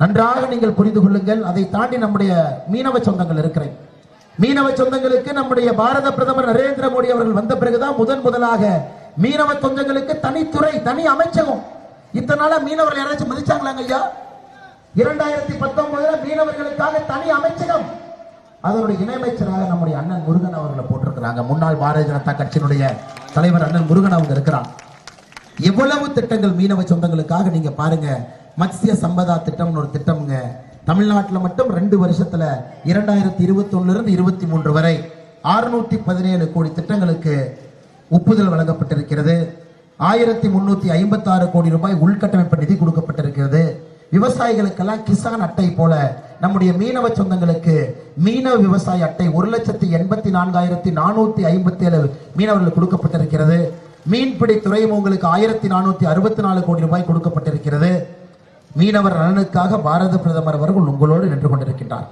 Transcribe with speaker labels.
Speaker 1: நன்றாக நீங்கள் புரிந்து கொள்ளுங்கள். அதை தாண்டி நம்முடைய மீனவ சொந்தங்கள் இருக்கிறேன். மீனவ சொந்தங்களுக்கு நம்முடைய பாரத பிரதமர் நரேந்திர மோடி அவர்கள் வந்த பிறகுதான் முதன் முதலாக மீனவ சொந்தங்களுக்கு தனித்துறை தனி அமைச்சகம். இத்தனை நாளா மீனவர்கள் யாராச்சும் மதிச்சாங்களாங்க ஐயா? இரண்டாயிரத்தி பத்தொன்பதுல மீனவர்களுக்காக தனி அமைச்சகம். அதனுடைய இணையமைச்சராக நம்முடைய அண்ணன் முருகன் அவர்களை போட்டிருக்கிறாங்க. முன்னாள் பாரதிய ஜனதா கட்சியினுடைய தலைவர் அண்ணன் முருகன் அவங்க இருக்கிறான். எவ்வளவு திட்டங்கள் மீனவ சொந்தங்களுக்காக நீங்க பாருங்க. மத்ஸ்ய சம்பதா திட்டம்னு ஒரு திட்டம்ங்க. தமிழ்நாட்டில் மட்டும் ரெண்டு வருஷத்துல இரண்டாயிரத்தி இருபத்தி இருந்து இருபத்தி மூன்று வரை அறுநூத்தி பதினேழு கோடி திட்டங்களுக்கு ஒப்புதல் வழங்கப்பட்டிருக்கிறது. ஆயிரத்தி முன்னூத்தி ஐம்பத்தி ஆறு கோடி ரூபாய் உள்கட்டமைப்பு நிதி கொடுக்கப்பட்டிருக்கிறது. விவசாயிகளுக்கெல்லாம் கிசான் அட்டை போல நம்முடைய மீனவ சொந்தங்களுக்கு மீனவ விவசாய அட்டை ஒரு லட்சத்தி எண்பத்தி நான்காயிரத்தி நானூத்தி ஐம்பத்தி ஏழு மீனவர்கள் கொடுக்கப்பட்டிருக்கிறது. மீன்பிடி துறைமுகங்களுக்கு ஆயிரத்தி நானூத்தி அறுபத்தி நாலு கோடி ரூபாய் கொடுக்கப்பட்டிருக்கிறது. மீனவர் நலனுக்காக பாரத பிரதமர் அவர்கள் உங்களோடு நின்று கொண்டிருக்கின்றார்.